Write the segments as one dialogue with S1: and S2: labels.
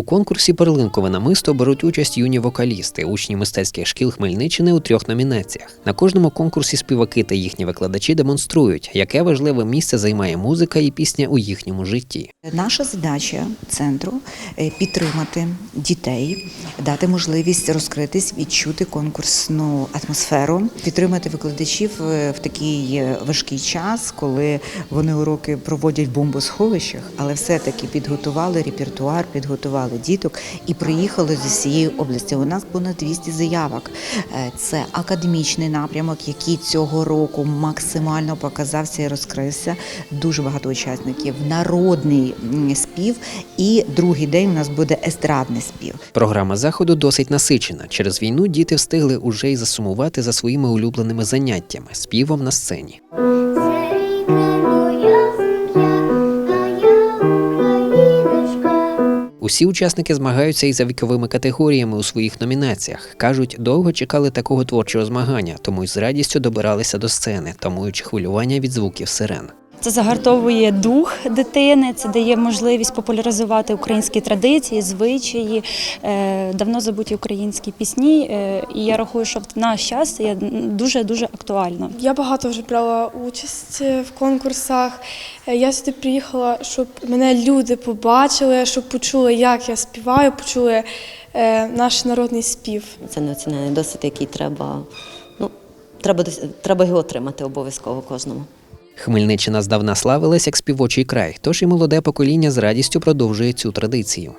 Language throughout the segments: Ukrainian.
S1: конкурсі Перлинкове намисто беруть участь юні вокалісти, учні мистецьких шкіл Хмельниччини у трьох номінаціях. На кожному конкурсі співаки та їхні викладачі демонструють, яке важливе місце займає музика і пісня у їхньому житті.
S2: Наша задача центру е, підтримати дітей, дати можливість розкритись, відчути конкурсну атмосферу, підтримати викладачів е, в такий е, важкий час, коли вони уроки проводять в бомбосховищах, але все-таки підготували репертуар, підготували діток і приїхали з усієї області. У нас понад 200 заявок. Е, Це академічний напрямок, який цього року максимально показався і розкрився. Дуже багато учасників, народний спів. І другий день у нас буде естрадний спів.
S1: Програма заходу досить насичена. Через війну діти встигли уже й засумувати за своїми улюбленими заняттями співом на сцені. Усі учасники змагаються і за віковими категоріями у своїх номінаціях. кажуть, довго чекали такого творчого змагання, тому й з радістю добиралися до сцени, тамуючи хвилювання від звуків сирен.
S3: Це загартовує дух дитини, це дає можливість популяризувати українські традиції, звичаї, е, давно забуті українські пісні. е, І я рахую, що в наш час є дуже дуже актуально.
S4: Я багато вже брала участь в конкурсах. Е, Я сюди приїхала, щоб мене люди побачили, щоб почули, як я співаю, почули е, наш народний спів.
S5: Це неоцінений досвід, який треба, ну, треба, треба його отримати обов'язково кожному.
S1: Хмельниччина здавна славилась як співочий край, тож і молоде покоління з радістю продовжує цю традицію.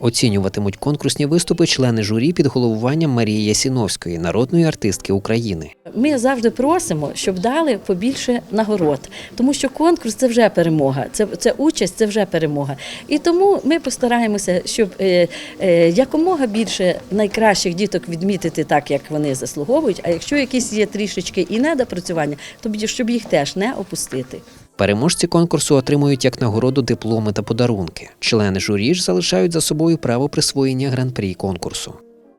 S1: Оцінюватимуть конкурсні виступи члени журі під головуванням Марії Ясіновської, народної артистки України.
S6: Ми завжди просимо, щоб дали побільше нагород, тому що конкурс це вже перемога, це, це участь, це вже перемога. І тому ми постараємося, щоб е, е, якомога більше найкращих діток відмітити так, як вони заслуговують. А якщо якісь є трішечки і недопрацювання, то щоб їх теж не опустити.
S1: Переможці конкурсу отримують як нагороду дипломи та подарунки. Члени журі ж залишають за собою право присвоєння гран-прі конкурсу.